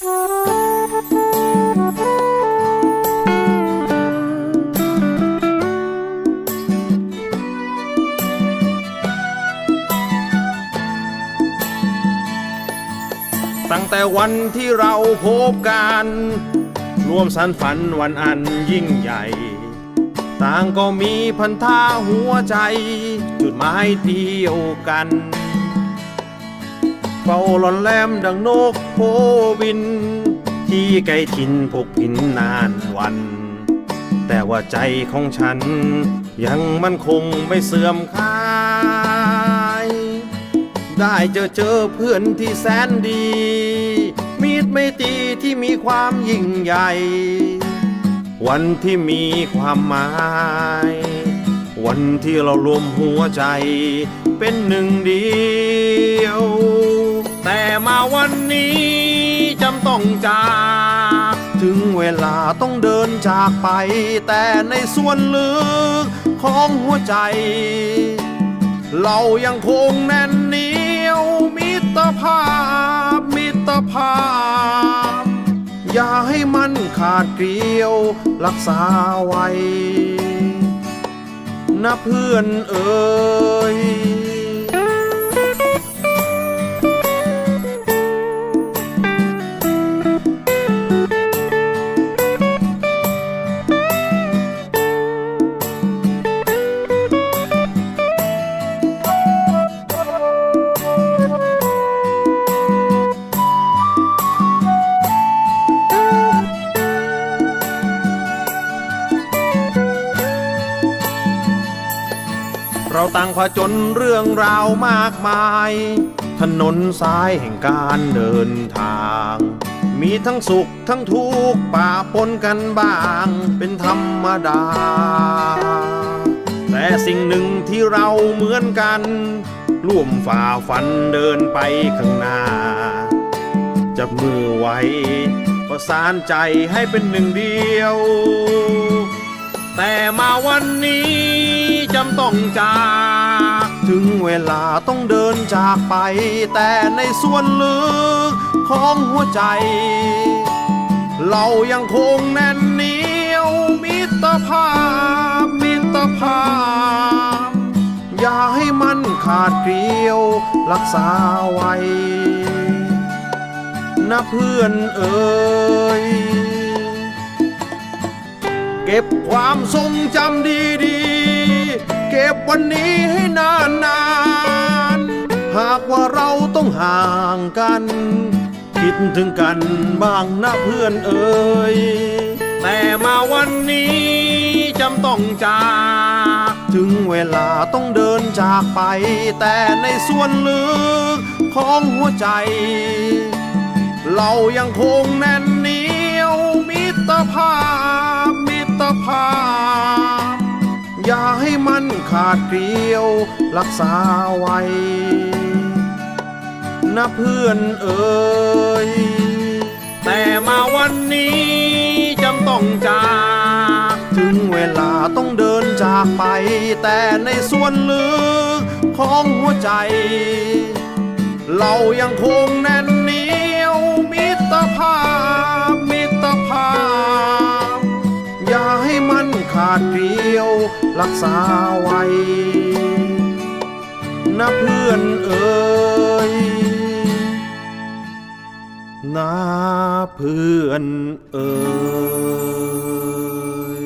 ตั้งแต่วันที่เราพบกันร่วมสานฝันวันอันยิ่งใหญ่ ต่างก็มีพันธาหัวใจ จุดหมายเดียวกัน เฝ้าหลอนแลมดังนกโพบิน ที่ไกลถิ่นพกพินนานวัน แต่ว่าใจของฉัน ยังมั่นคงไม่เสื่อมคลายได้เจอเจอเพื่อนที่แสนดี มีดไม่ตีที่มีความยิ่งใหญ่ วันที่มีความหมายวันที่เรารวมหัวใจเป็นหนึ่งเดียว องจากถึงเวลาต้องเดินจากไป แต่ในส่วนลึกของหัวใจ เรายังคงแน่นเหนียว มิตรภาพ มิตรภาพ อย่าให้มันขาดเกลียว รักษาไว้นะเพื่อนเอ่ย เราต่างผจญเรื่องราวมากมาย ถนนสายแห่งการเดินทาง มีทั้งสุขทั้งทุกข์ป่าปนกันบ้างเป็นธรรมดา แต่สิ่งหนึ่งที่เราเหมือนกัน ร่วมฝ่าฟันเดินไปข้างหน้า จับมือไว้ ประสานใจให้เป็นหนึ่งเดียว แต่มาวันนี้จำต้องจาก ถึงเวลาต้องเดินจากไป แต่ในส่วนลึกของหัวใจ เรายังคงแน่นเหนียวมิตรภาพมิตรภาพ อย่าให้มันขาดเกลียวรักษาไว้นะเพื่อนเอ่ย เก็บความทรงจำดีๆ เก็บวันนี้ให้นานๆ หากว่าเราต้องห่างกัน คิดถึงกันบ้างนะเพื่อนเอ่ยแต่มาวันนี้จำต้องจาก ถึงเวลาต้องเดินจากไป แต่ในส่วนลึกของหัวใจ เรายังคงแน่นเหนียวมิตรภาพ ภาพ อย่าให้มันขาดเกลียว รักษาไว้นะเพื่อนเอ่ยแต่มาวันนี้จำต้องจาก ถึงเวลาต้องเดินจากไป แต่ในส่วนลึกของหัวใจ เรายังคงแน่น ยวรักษาไว้นะเพื่อนเอ๋ยนะเพื่อนเอ๋ย